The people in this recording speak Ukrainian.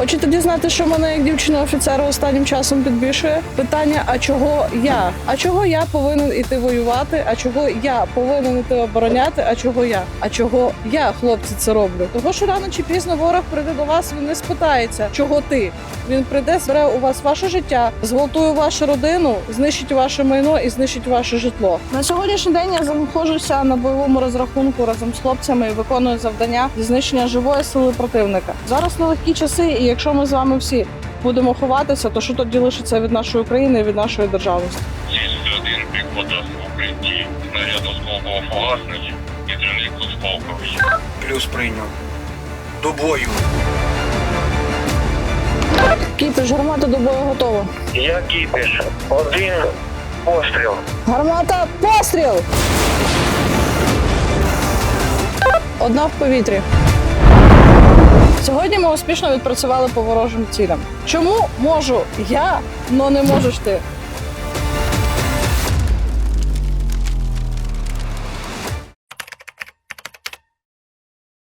Хочете дізнати, що мене як дівчину офіцера останнім часом підбільшує? Питання: а чого я? А чого я повинен іти воювати? А чого я повинен іти обороняти? А чого я? А чого я, хлопці, це роблю? Того, що рано чи пізно ворог прийде до вас, він не спитається, чого ти. Він прийде, збере у вас ваше життя, зґвалтує вашу родину, знищить ваше майно і знищить ваше житло. На сьогоднішній день я знаходжуся на бойовому розрахунку разом з хлопцями і виконую завдання знищення живої сили противника. Зараз нелегкі часи, і якщо ми з вами всі будемо ховатися, то що тоді лишиться від нашої України і від нашої державності? Есть один прикладав в укритті, снаряд осколково фугасний, підривник осколковий. Плюс прийняв. До бою. Кіпіш, гармата до бою готова. Я кіпіш. Один постріл. Гармата, постріл! Одна в повітрі. Сьогодні ми успішно відпрацювали по ворожим цілям. Чому можу я, але не можеш ти?